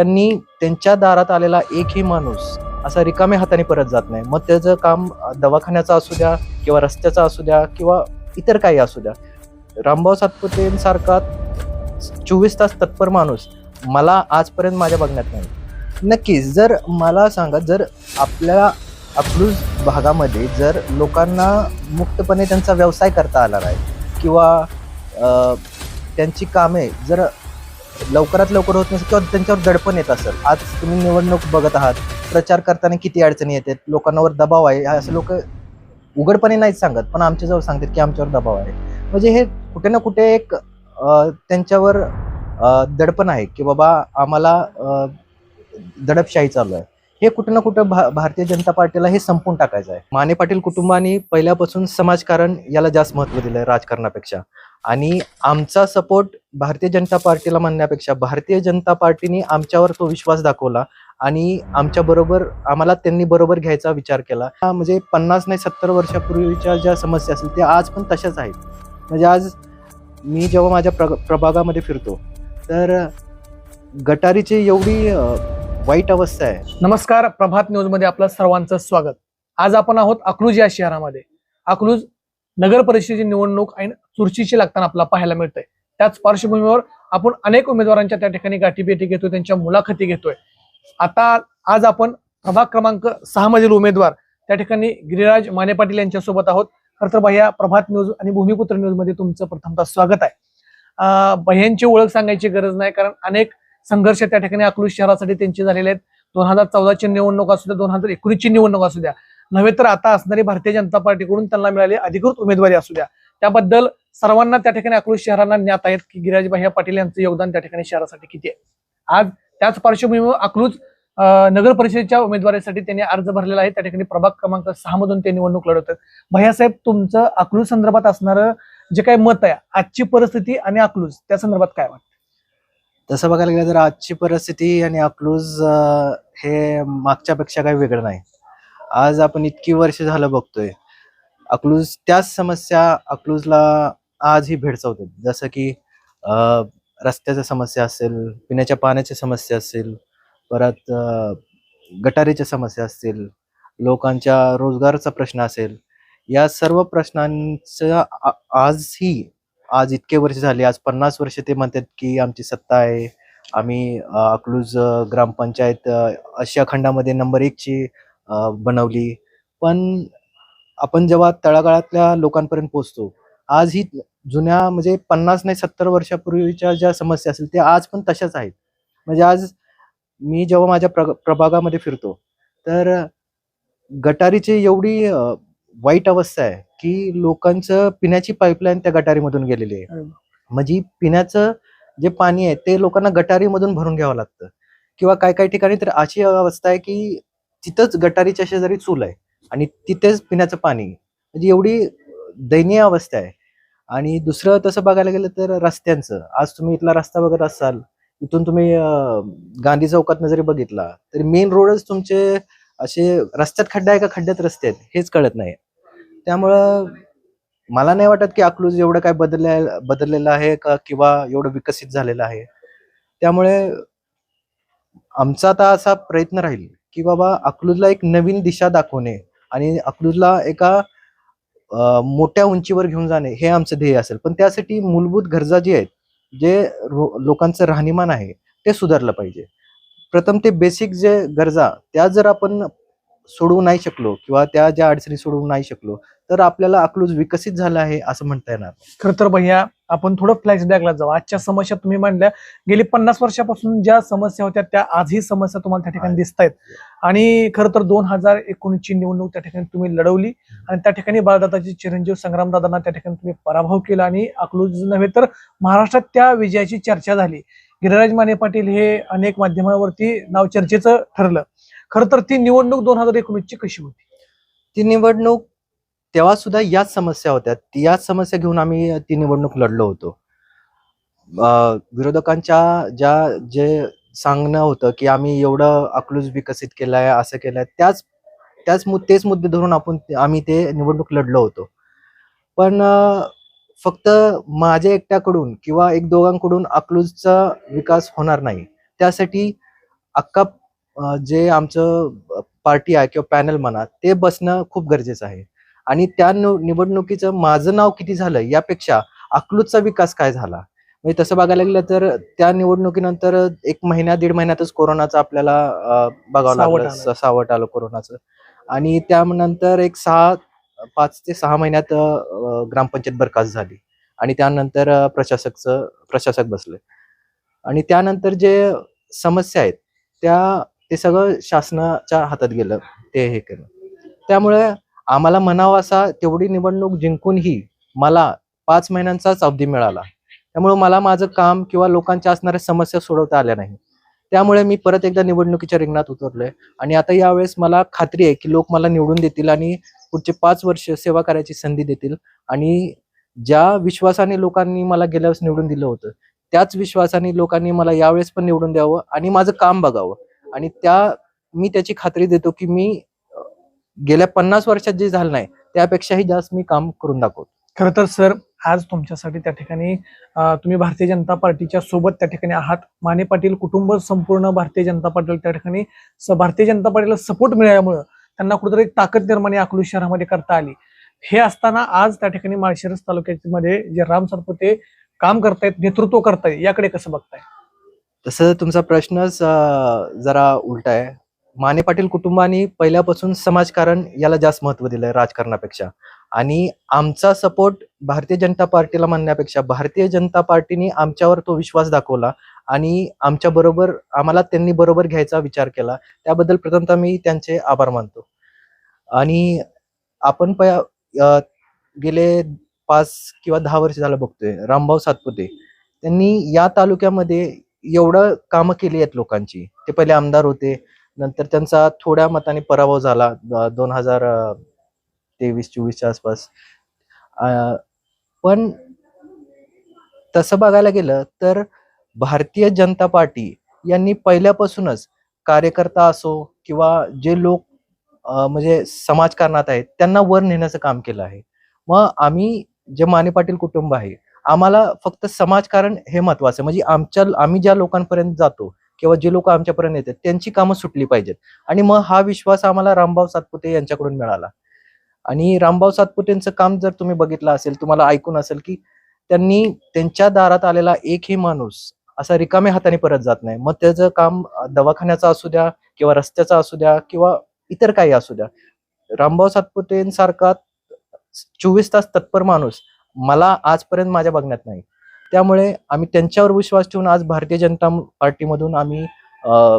त्यांनी त्यांच्या दारात आलेला एकही माणूस असा रिकाम्या हाताने परत जात नाही. मग त्याचं काम दवाखान्याचं असू द्या किंवा रस्त्याचं असू द्या किंवा इतर काही असू द्या. रामभाऊ सातपुतेंसारखा चोवीस तास तत्पर माणूस मला आजपर्यंत माझ्या बघण्यात नाही. नक्कीच जर मला सांगा जर आपल्या अकलूज भागामध्ये जर लोकांना मुक्तपणे त्यांचा व्यवसाय करता आला नाही किंवा त्यांची कामे जर लवकरात लवकर होत नसेल किंवा त्यांच्यावर दडपण येत असेल. आज तुम्ही निवडणूक बघत आहात प्रचार करताना किती अडचणी येतात लोकांवर दबाव आहे असं लोक उघडपणे नाहीच सांगत पण आमच्याजवळ सांगतात की आमच्यावर दबाव आहे. म्हणजे हे कुठे ना कुठे एक त्यांच्यावर दडपण आहे की बाबा आम्हाला दडपशाही चालू आहे. हे कुठं ना कुठं भा भारतीय जनता पार्टीला हे संपून टाकायचं आहे. माने पाटील कुटुंबाने पहिल्यापासून समाजकारण याला जास्त महत्त्व दिलं आहे राजकारणापेक्षा. आणि आमचा सपोर्ट भारतीय जनता पार्टीला म्हणण्यापेक्षा भारतीय जनता पार्टीने आमच्यावर तो विश्वास दाखवला आणि आमच्या बरोबर आम्हाला त्यांनी बरोबर घ्यायचा विचार केला. हा म्हणजे पन्नास नाही सत्तर वर्षापूर्वीच्या ज्या समस्या असतील त्या आज पण तशाच आहेत. म्हणजे आज मी जेव्हा माझ्या प्र प्रभागामध्ये फिरतो तर गटारीची एवढी वाईट अवस्था आहे. नमस्कार प्रभात न्यूजमध्ये आपलं सर्वांचं स्वागत. आज आपण आहोत अकलूज या शहरामध्ये. अकलूज नगर परिषदेची निवडणूक ऐन चुरशीची लागताना आपल्याला पाहायला मिळतंय. त्याच पार्श्वभूमीवर आपण अनेक उमेदवारांच्या त्या ठिकाणी गाठीभेटी घेतोय त्यांच्या मुलाखती घेतोय. आता आज आपण प्रभाग क्रमांक सहा मधील उमेदवार त्या ठिकाणी गिरिराज माने पाटील यांच्यासोबत आहोत. खरं तर भैया प्रभात न्यूज आणि भूमिपुत्र न्यूजमध्ये तुमचं प्रथमतः स्वागत आहे. अं, भैयांची ओळख सांगायची गरज नाही कारण अनेक संघर्ष त्या ठिकाणी अकलूज शहरासाठी त्यांचे झालेले आहेत. दोन हजार चौदाची निवडणूक असू द्या दोन हजार एकोणीसची निवडणूक असू द्या. नव्हे तर आता असणारी भारतीय जनता पार्टीकडून त्यांना मिळाली अधिकृत उमेदवारी असू द्या. त्याबद्दल सर्वांना त्या ठिकाणी अकलूज शहरांना ज्ञात आहेत की गिराजभाई पाटील यांचं योगदान त्या ठिकाणी शहरासाठी किती आहे. आज त्याच पार्श्वभूमीवर अकलूज नगर परिषदेच्या उमेदवारीसाठी त्यांनी अर्ज भरलेला आहे. त्या ठिकाणी प्रभाग क्रमांक सहा मधून ते निवडणूक लढवत आहेत. भैयासाहेब तुमचं अकलूज संदर्भात असणारं जे काही मत आहे आजची परिस्थिती आणि अकलूज त्या संदर्भात काय वाटतं? तसं बघायला गेलं तर आजची परिस्थिती आणि अकलूज हे मागच्या पेक्षा काही वेगळं नाही. आज आपण इतकी वर्ष झालं बघतोय. अकलूज त्याच समस्या अकलूजला आजही भेडसावतात. जसं की रस्त्याच्या समस्या असेल पिण्याच्या पाण्याच्या समस्या असेल परत गटारीच्या समस्या असतील लोकांच्या रोजगाराचा प्रश्न असेल या सर्व प्रश्नांचं आ- आजही आज इतके वर्ष झाले आज पन्नास वर्ष ते म्हणतात की आमची सत्ता आहे. आम्ही अकलूज ग्रामपंचायत आशिया खंडामध्ये नंबर एकची बनवली. पण आपण जेव्हा तळागाळातल्या लोकांपर्यंत पोहोचतो आज ही जुन्या म्हणजे पन्नास नाही सत्तर वर्षापूर्वीच्या ज्या समस्या असतील त्या आज पण तशाच आहेत. म्हणजे आज मी जेव्हा माझ्या प्र प्रभागामध्ये फिरतो तर गटारीची एवढी वाईट अवस्था आहे की लोकांचं पिण्याची पाईपलाईन त्या गटारीमधून गेलेली आहे. म्हणजे पिण्याचं जे पाणी आहे ते लोकांना गटारीमधून भरून घ्यावं लागतं. किंवा काय काय ठिकाणी तर अशी अवस्था आहे की तिथंच गटारीच्या शेजारी चूल आहे. आणि तिथेच पिण्याचं पाणी म्हणजे एवढी दयनीय अवस्था आहे. आणि दुसरं तसं बघायला गेलं तर रस्त्यांचं. आज तुम्ही इथला रस्ता बघत असाल इथून तुम्ही गांधी चौकातनं जरी बघितला तरी मेन रोडच तुमचे असे रस्त्यात खड्डा आहे का खड्ड्यात रस्ते आहेत हेच कळत नाही. त्यामुळं मला नाही वाटत की अकलूज एवढं काय बदलले बदललेलं आहे का किंवा एवढं विकसित झालेलं आहे. त्यामुळे आमचा आता असा प्रयत्न राहील. की बाबा अकलूजला एक नवीन दिशा दाखवणे आणि अकलूजला एका मोठ्या उंचीवर घेऊन जाणे हे आमचं ध्येय असेल. पण त्यासाठी मूलभूत गरजा जी आहेत जे रो- लोकांचं राहणीमान आहे ते सुधारलं पाहिजे. प्रथम ते बेसिक जे गरजा त्या जर आपण सोडवू नाही शकलो किंवा त्या ज्या अडचणी सोडवू नाही शकलो तर आपल्याला अकलूज विकसित झालं आहे असं म्हणता येणार. खर तर भैया आपण थोडं फ्लॅशबॅकला जाऊ. आजच्या समस्या तुम्ही मांडल्या. गेली पन्नास वर्षापासून ज्या समस्या होत्या त्या आजही समस्या तुम्हाला त्या ठिकाणी. दिसत आहेत. आणि खरं तर दोन हजार एकोणीसची निवडणूक त्या ठिकाणी तुम्ही लढवली. आणि त्या ठिकाणी बाळदादाची चिरंजीव संग्रामदादांना त्या ठिकाणी तुम्ही पराभव केला आणि अकलूज नव्हे तर महाराष्ट्रात त्या विजयाची चर्चा झाली. गिरिराज माने पाटील हे अनेक माध्यमावरती नाव चर्चेचं ठरलं. खर तर ती निवडणूक दोन हजार एकोणीसची कशी होती? ती निवडणूक तेव्हा सुद्धा याच समस्या होत्या. ती- याच समस्या घेऊन आम्ही ती निवडणूक लढलो होतो. विरोधकांच्या ज्या जे सांगणं होतं की आम्ही एवढं अकलूज विकसित केलाय असं केलंय त्याच त्याच मु तेच मुद्दे धरून आपण आम्ही ते निवडणूक लढलो होतो. पण फक्त माझ्या एकट्याकडून किंवा एक दोघांकडून अकलूजचा विकास होणार नाही. त्यासाठी अख्खा जे आमचं पार्टी आहे किंवा पॅनल म्हणा ते बसणं खूप गरजेचं आहे. आणि त्या निव- निवडणुकीचं माझं नाव किती झालं यापेक्षा अकलूजचा विकास काय झाला? म्हणजे तसं बघायला गेलं तर त्या निवडणुकीनंतर एक महिन्या दीड महिन्यातच कोरोनाचं आपल्याला बघावं लागलं. सावट आलं. कोरोनाचं. आणि त्यानंतर एक सहा पाच ते सहा महिन्यात ग्रामपंचायत बरखास्त झाली. आणि त्यानंतर प्रशासकचं प्रशासक बसले. आणि त्यानंतर जे समस्या आहेत त्या ते सगळं शासनाच्या हातात गेलं ते हे केलं. त्यामुळे आम्हाला म्हणावा असा तेवढी निवडणूक जिंकूनही मला पाच महिन्यांचाच अवधी मिळाला. त्यामुळे मला माझं काम किंवा लोकांच्या असणाऱ्या समस्या सोडवता आल्या नाही. त्यामुळे मी परत एकदा निवडणुकीच्या रिंगणात उतरलोय. आणि आता यावेळेस मला खात्री आहे की लोक मला निवडून देतील आणि पुढचे पाच वर्ष सेवा करायची संधी देतील. आणि ज्या विश्वासाने लोकांनी मला गेल्या वेळेस निवडून दिलं होतं त्याच विश्वासाने लोकांनी मला यावेळेस पण निवडून द्यावं आणि माझं काम बघावं. आणि त्या मी त्याची खात्री देतो की मी गेल्या पन्नास वर्षात जे झालं नाही त्यापेक्षाही जास्त मी काम करून दाखवतो. खरं तर सर आज तुमच्यासाठी त्या ठिकाणी तुम्ही भारतीय जनता पार्टीच्या सोबत त्या ठिकाणी आहात. माने पाटील कुटुंब संपूर्ण भारतीय जनता पाटील त्या ठिकाणी भारतीय जनता पार्टीला सपोर्ट मिळाल्यामुळं त्यांना कुठेतरी एक ताकद निर्माण या अकलूज शहरामध्ये करता आली. हे असताना आज त्या ठिकाणी माळशिरस तालुक्यामध्ये जे राम सातपुते काम करतायत नेतृत्व करतायत याकडे कसं बघताय? तसं तुमचा प्रश्नच जरा उलटा आहे. माने पाटील कुटुंबाने पहिल्यापासून समाजकारण याला जास्त महत्त्व दिलंय राजकारणापेक्षा. आणि आमचा सपोर्ट भारतीय जनता पार्टीला म्हणण्यापेक्षा भारतीय जनता पार्टीने आमच्यावर तो विश्वास दाखवला आणि आमच्या बरोबर आम्हाला त्यांनी बरोबर घ्यायचा विचार केला. त्याबद्दल प्रथमतः मी त्यांचे आभार मानतो. आणि आपण प गेले पाच किंवा दहा वर्ष झालं बघतोय. रामभाऊ सातपुते. त्यांनी या तालुक्यामध्ये एवढं कामं केली आहेत लोकांची. ते पहिले आमदार होते नंतर त्यांचा थोड्या मताने पराभव झाला दोन हजार तेवीस चोवीसच्या आसपास. पण तसं बघायला गेलं तर भारतीय जनता पार्टी यांनी पहिल्यापासूनच कार्यकर्ता असो किंवा जे लोक म्हणजे समाजकारणात आहेत त्यांना वर नेण्याचं काम केलं आहे. मग आम्ही जे माने पाटील कुटुंब आहे आम्हाला फक्त समाजकारण हे महत्वाचं म्हणजे आमच्या आम्ही ज्या लोकांपर्यंत जातो किंवा जे लोक आमच्यापर्यंत येतात त्यांची कामं सुटली पाहिजेत. आणि मग हा विश्वास आम्हाला रामभाऊ सातपुते यांच्याकडून मिळाला. आणि रामभाऊ सातपुतेंचं काम जर तुम्ही बघितलं असेल तुम्हाला ऐकून असेल की त्यांनी त्यांच्या दारात आलेला एकही माणूस असा रिकाम्या हाताने परत जात नाही. मग त्याचं काम दवाखान्याचं असू द्या किंवा रस्त्याचा असू द्या किंवा इतर काही असू द्या. रामभाऊ सातपुतेंसारखा चोवीस तास तत्पर माणूस मला आजपर्यंत माझ्या बघण्यात नाही. त्यामुळे आम्ही त्यांच्यावर विश्वास ठेवून आज भारतीय जनता पार्टीमधून आम्ही अ,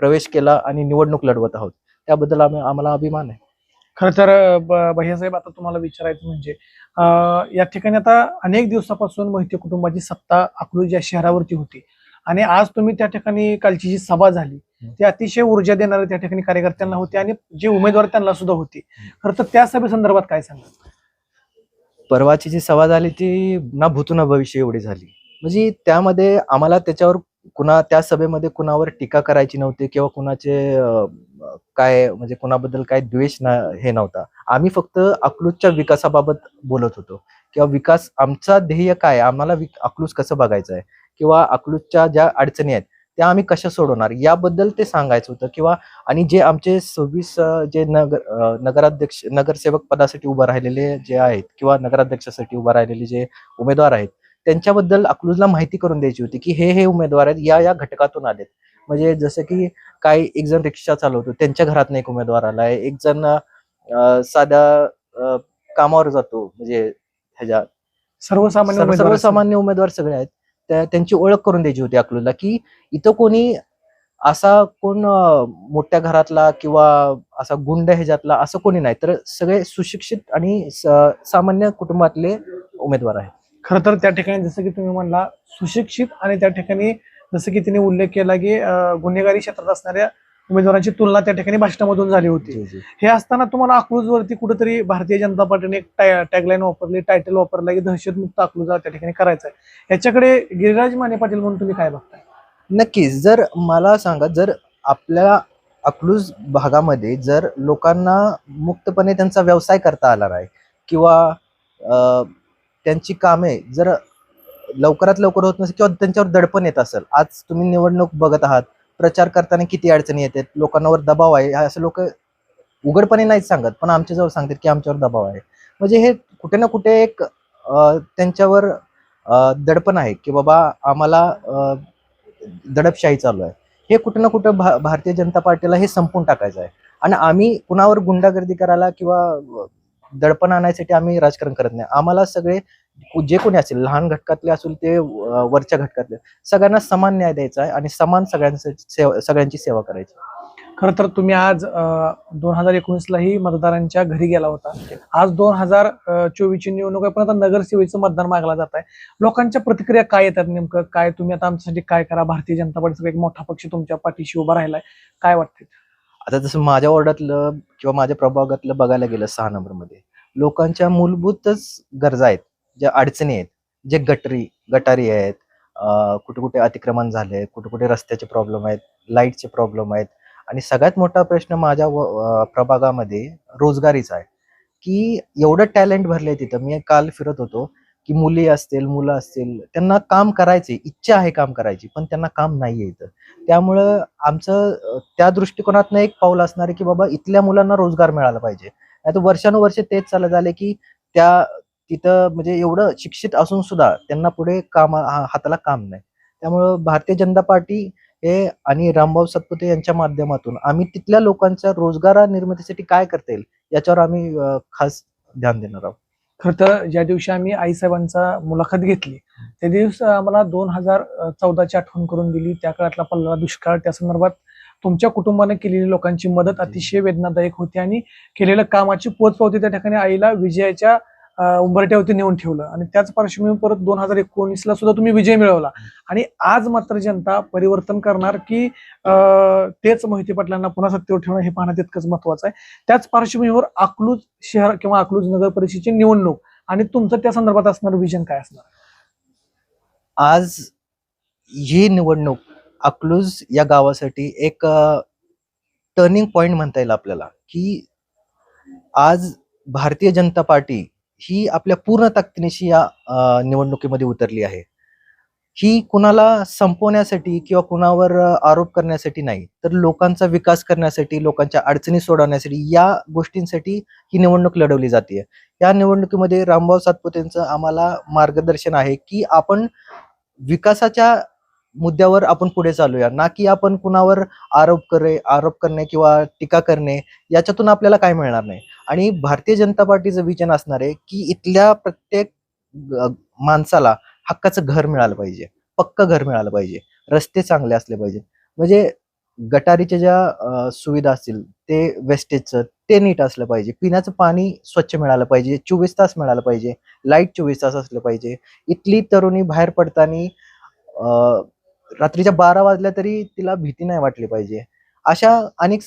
प्रवेश केला आणि निवडणूक लढवत आहोत. त्याबद्दल आम्ही आम्हाला अभिमान आहे. खरं तर भैयासाहेब आता तुम्हाला विचारायचं म्हणजे या ठिकाणी आता अनेक दिवसापासून मोहिते कुटुंबाची सत्ता अकलूज या शहरावरती होती आणि आज तुम्ही त्या ठिकाणी कालची जी सभा झाली ती अतिशय ऊर्जा देणारे त्या ठिकाणी कार्यकर्त्यांना होती आणि जे उमेदवार त्यांना सुद्धा होती. खरं तर त्या सभेसंदर्भात काय सांगा परवाची जी सभा झाली ती ना भूतू ना भविष्य एवढी झाली. म्हणजे त्यामध्ये आम्हाला त्याच्यावर कुणा त्या सभेमध्ये कुणावर टीका करायची नव्हती किंवा कुणाचे काय म्हणजे कुणाबद्दल काय द्वेष ना हे नव्हता. आम्ही फक्त अकलूजच्या विकासाबाबत बोलत होतो. किंवा विकास आमचा ध्येय काय? आम्हाला विक- अकलूज कसं बघायचं आहे? किंवा अकलूजच्या ज्या अडचणी आहेत त्या आम्ही कशा सोडवणार? याबद्दल ते सांगायचं होतं किंवा आणि जे आमचे सव्वीस जे नगर नगराध्यक्ष नगरसेवक पदासाठी उभं राहिलेले जे आहेत किंवा नगराध्यक्षासाठी उभं राहिलेले जे उमेदवार आहेत त्यांच्याबद्दल अकलूजला माहिती करून द्यायची होती की हे हे उमेदवार आहेत या या घटकातून आलेत. म्हणजे जसं की काही एक जण रिक्षा चालवतो त्यांच्या घरातनं एक उमेदवार आलाय एक जण साध्या कामावर जातो म्हणजे ह्याच्या सर्वसामान्य सर्वसामान्य उमेदवार सगळे आहेत. त्यांची ओळख करून द्यायची होती अकलूजला की इथं कोणी असा कोण मोठ्या घरातला किंवा असा गुंड ह्याच्यातला असं कोणी नाही तर सगळे सुशिक्षित आणि स- सामान्य कुटुंबातले उमेदवार आहेत. खरं तर त्या ठिकाणी जसं की तुम्ही म्हणला सुशिक्षित आणि त्या ठिकाणी जसं की तिने उल्लेख केला की गुन्हेगारी क्षेत्रात असणाऱ्या उमेदवारांची तुलना त्या ठिकाणी भाषणामधून झाली होती. हे असताना तुम्हाला अकलूज वरती कुठेतरी भारतीय जनता पार्टीने एक टॅगलाईन वापरली टायटल वापरला की दहशतमुक्त अकलूज त्या ठिकाणी करायचा आहे याच्याकडे गिरिराज माने पाटील म्हणून तुम्ही काय बघताय? नक्कीच. जर मला सांगा जर आपल्या अकलूज भागामध्ये जर लोकांना मुक्तपणे त्यांचा व्यवसाय करता आला नाही किंवा त्यांची कामे जर लवकरात लवकर होत नसेल किंवा त्यांच्यावर दडपण येत असेल आज तुम्ही निवडणूक बघत आहात प्रचार करताना किती अडचणी येतात? लोकांवर दबाव आहे. असं लोक उघडपणे नाहीच सांगत पण आमच्याजवळ सांगतात की आमच्यावर दबाव आहे. म्हणजे हे कुठे ना कुठे एक त्यांच्यावर दडपण आहे की बाबा आम्हाला दडपशाही चालू आहे. हे कुठं ना कुठं भा भारतीय जनता पार्टीला हे संपून टाकायचं आहे. आणि आम्ही कुणावर गुंडागर्दी करायला किंवा दडपण आणायसाठी आम्ही राजकारण करत नाही. आम्हाला सगळे जे कोणी असेल लहान घटकातले असेल ते वरच्या घटकातले सगळ्यांना समान न्याय द्यायचा आहे आणि समान सगळ्यांसाठी सेवा सगळ्यांची सेवा करायची. खरं तर तुम्ही आज दोन हजार एकोणीसलाही मतदारांच्या घरी गेला होता. आज दोन हजार चोवीसची निवडणूक आहे पण आता नगरसेवेचं मतदान मागला जात आहे. लोकांच्या प्रतिक्रिया काय येतात नेमकं? काय तुम्ही आता आमच्यासाठी काय करा? भारतीय जनता पार्टीचा एक मोठा पक्ष तुमच्या पाठीशी उभा राहिलाय. काय वाटतंय? आता जसं माझ्या वॉर्डातलं किंवा माझ्या प्रभागातलं बघायला गेलं सहा नंबरमध्ये लोकांच्या मूलभूतच गरजा आहेत. ज्या अडचणी आहेत जे गटरी गटारी आहेत कुठे कुठे अतिक्रमण झाले कुठे कुठे रस्त्याचे प्रॉब्लेम आहेत लाईटचे प्रॉब्लेम आहेत. आणि सगळ्यात मोठा प्रश्न माझ्या व- प्रभागामध्ये रोजगारीचा आहे. की एवढं टॅलेंट भरले तिथं. मी काल फिरत होतो की मुली असतील मुलं असतील त्यांना काम करायचे इच्छा आहे काम करायची पण त्यांना काम नाही आहे इथं. त्यामुळं आमचं त्या दृष्टिकोनातनं एक पाऊल असणार आहे की बाबा इथल्या मुलांना रोजगार मिळाला पाहिजे. नाही तर वर्षानुवर्षे तेच चालत आले की त्या तिथं म्हणजे एवढं शिक्षित असून सुद्धा त्यांना पुढे काम हा- हाताला काम नाही. त्यामुळं भारतीय जनता पार्टी हे आणि रामभाऊ सातपुते यांच्या माध्यमातून आम्ही तिथल्या लोकांच्या रोजगार निर्मितीसाठी काय करता येईल याच्यावर आम्ही खास ध्यान देणार आहोत. खरं तर ज्या दिवशी आम्ही आईसाहेबांचा मुलाखत घेतली त्या दिवशी आम्हाला दोन हजार चौदाची आठवण करून दिली. त्या काळातला पल्ला दुष्काळ त्या संदर्भात तुमच्या कुटुंबाने केलेली लोकांची मदत अतिशय वेदनादायक होती आणि केलेलं कामाची पोचपावती त्या ठिकाणी आईला विजयाच्या उंबरट्यावरती नेऊन ठेवलं. आणि त्याच पार्श्वभूमीवर परत दोन हजार एकोणीसला सुद्धा तुम्ही विजय मिळवला. आणि आज मात्र जनता परिवर्तन करणार की तेच मोहिते पाटलांना पुन्हा सत्तेवर ठेवणं हे पाहणं तितकंच महत्वाचं आहे. त्याच पार्श्वभूमीवर अकलूज शहर किंवा अकलूज नगर परिषदेची निवडणूक आणि तुमचं त्या संदर्भात असणार विजन काय असणार? आज ही निवडणूक अकलूज या गावासाठी एक टर्निंग पॉइंट म्हणता येईल आपल्याला की आज भारतीय जनता पार्टी ही आपल्या पूर्ण ताकदीनेशी या निवडणुकीमध्ये उतरली आहे. ही कुणाला संपवण्यासाठी किंवा कुणावर आरोप करण्यासाठी नाही तर लोकांचा विकास करण्यासाठी लोकांच्या अडचणी सोडवण्यासाठी या गोष्टींसाठी ही निवडणूक लढवली जाते. या निवडणुकीमध्ये रामभाऊ सातपुतेंचं आम्हाला मार्गदर्शन आहे की आपण विकासाच्या मुद्द्यावर आपण पुढे चालूया ना की आपण कुणावर आरोप करे आरोप करणे किंवा टीका करणे याच्यातून आपल्याला काय मिळणार नाही. आणि भारतीय जनता पार्टीचं विजन असणार आहे की इथल्या प्रत्येक ग- माणसाला हक्काचं घर मिळालं पाहिजे पक्क घर मिळालं पाहिजे रस्ते चांगले असले पाहिजे. म्हणजे गटारीच्या ज्या सुविधा असतील ते वेस्टेजचं ते नीट असलं पाहिजे. पिण्याचं पाणी स्वच्छ मिळालं पाहिजे चोवीस तास मिळालं पाहिजे लाइट चोवीस तास असलं पाहिजे. इथली तरुणी बाहेर पडताना रात्रीच्या बारा वाजल्या तरी तिला भीती नाही वाटली पाहिजे. अशा अनेक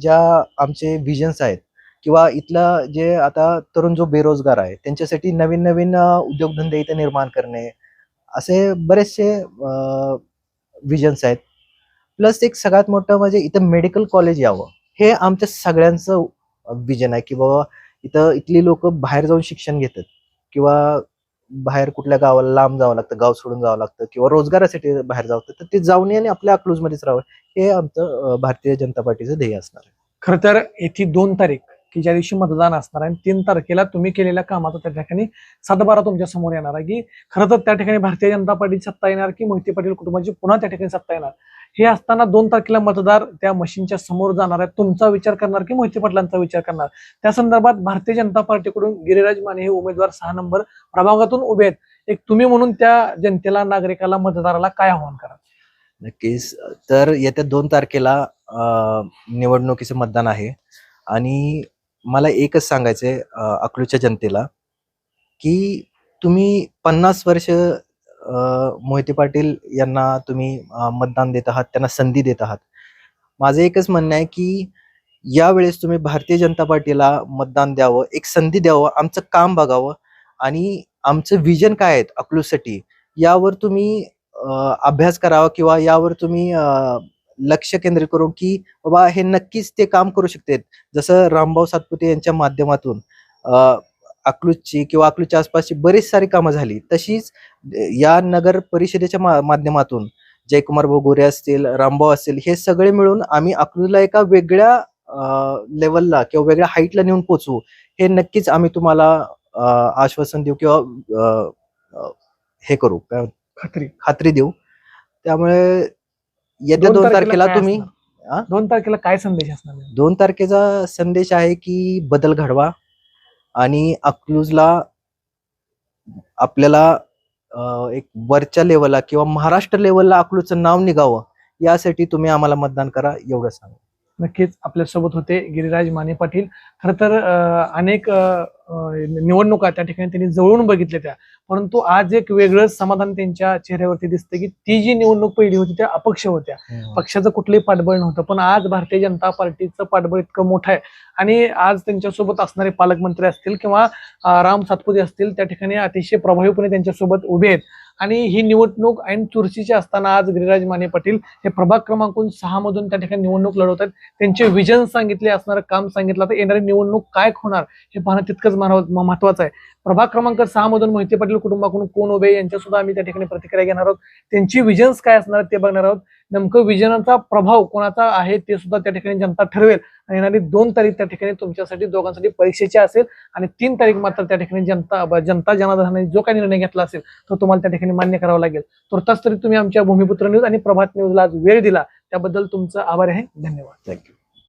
ज्या आमचे विजन्स आहेत किंवा इथला जे आता तरुण जो बेरोजगार आहे त्यांच्यासाठी नवीन नवीन उद्योगधंदे इथे निर्माण करणे असे बरेचसे विजन्स आहेत. प्लस एक सगळ्यात मोठं म्हणजे इथं मेडिकल कॉलेज यावं हे आमच्या सगळ्यांचं विजन आहे की बाबा इथं इथली लोक बाहेर जाऊन शिक्षण घेतात. किंवा बाहेर कुठल्या गावाला लांब जावं लागतं गाव सोडून जावं लागतं किंवा रोजगारासाठी बाहेर जावं लागतं तर ते जाऊन आणि आपल्या अकलूजमध्येच राहावं हे आमचं भारतीय जनता पार्टीचं ध्येय असणार आहे. खरं तर येथे दोन तारीख की ज्या दिवशी मतदान असणार आहे आणि तीन तारखेला तुम्ही केलेल्या कामाचा त्या ठिकाणी सातबारा तुमच्यासमोर येणार आहे की खरं तर त्या ठिकाणी भारतीय जनता पार्टीची सत्ता येणार की मोहिते पाटील कुटुंबाची पुन्हा त्या ठिकाणी सत्ता येणार? हे असताना दोन तारखेला मतदार त्या मशीनच्या समोर जाणार आहे तुमचा विचार करणार की मोहिते पाटलांचा विचार करणार? त्या संदर्भात भारतीय जनता पार्टीकडून गिरिराज माने हे उमेदवार सहा नंबर प्रभागातून उभे आहेत. एक तुम्ही म्हणून त्या जनतेला नागरिकाला मतदाराला काय आव्हान करा नक्कीच. तर येत्या दोन तारखेला निवडणुकीचं मतदान आहे. आणि मला एकच सांगायचंय अकलूच्या जनतेला की तुम्ही पन्नास वर्ष मोहिते पाटील यांना तुम्ही मतदान देत आहात त्यांना संधी देत आहात. माझं एकच म्हणणं आहे की यावेळेस तुम्ही भारतीय जनता पार्टीला मतदान द्यावं एक संधी द्यावं आमचं काम बघावं आणि आमचं विजन काय आहेत अकलूसाठी यावर तुम्ही अभ्यास करावा किंवा यावर तुम्ही लक्ष केंद्रित करून की बाबा हे नक्कीच ते काम करू शकतात. जसं रामभाऊ सातपुते यांच्या माध्यमातून अकलूजची किंवा अकलूजच्या आसपासची बरीच सारी कामं झाली. तशीच या नगर परिषदेच्या मा- माध्यमातून जयकुमार गोरे असतील रामभाऊ असतील हे सगळे मिळून आम्ही अकलूजला एका वेगळ्या लेवलला किंवा वेगळ्या हाईटला नेऊन पोचवू हे नक्कीच आम्ही तुम्हाला आश्वासन देऊ किंवा हे करू. काय खात्री. खात्री देऊ. त्यामुळे येत्या दोन तारखेला काय तुम्ही असणार? दोन तारखेला काय संदेश असणार दोन तारखेचा संदेश आहे की बदल घडवा आणि अकलूजला आपल्याला अं, एक वरच्या लेवलला किंवा महाराष्ट्र लेवलला अकलूजचं नाव निघावं यासाठी तुम्ही आम्हाला मतदान करा एवढं सांगा. नक्कीच आपल्यासोबत होते गिरिराज माने पाटील. खर तर अं, अनेक अं, अं, निवडणुका त्या ठिकाणी त्यांनी जवळून बघितल्या त्या. परंतु आज एक वेगळं समाधान त्यांच्या चेहऱ्यावरती दिसतं की ती जी निवडणूक पहिली होती त्या अपक्ष होत्या. पक्षाचं कुठलंही पाठबळ नव्हतं. पण आज भारतीय जनता पार्टीचं पाठबळ इतकं मोठं आहे. आणि आज त्यांच्यासोबत असणारे पालकमंत्री असतील किंवा राम सातपुते असतील त्या ठिकाणी अतिशय प्रभावीपणे त्यांच्यासोबत उभे आहेत. आणि ही निवडणूक ऐन चुरशीची असताना आज गिरिराज माने पाटील हे प्रभाग क्रमांकून सहा मधून त्या ठिकाणी निवडणूक लढवत आहेत. त्यांचे विजन सांगितले असणारं काम सांगितलं तर येणारी निवडणूक काय होणार हे पाहणं तितकंच महत्व- महत्वाचं आहे. प्रभाग क्रमांक सहा मधून मोहिते पाटील कुटुंबाकडून कोण उभे यांच्या सुद्धा आम्ही त्या ठिकाणी प्रतिक्रिया घेणार आहोत. त्यांची विजन्स काय असणार ते बघणार आहोत. नेमकं विजनाचा प्रभाव कोणाचा आहे ते सुद्धा त्या ठिकाणी जनता ठरवेल. आणि येणारी दोन तारीख त्या ठिकाणी तुमच्यासाठी दोघांसाठी परीक्षेची असेल आणि तीन तारीख मात्र त्या ठिकाणी जनता जनता जनार्दनाने जो काही निर्णय घेतला असेल तो तुम्हाला त्या ठिकाणी मान्य करावा लागेल. तुर्तास तरी तुम्ही आमच्या भूमिपुत्र न्यूज आणि प्रभात न्यूजला आज वेळ दिला. त्याबद्दल तुमचा आभार आहे. धन्यवाद. थँक्यू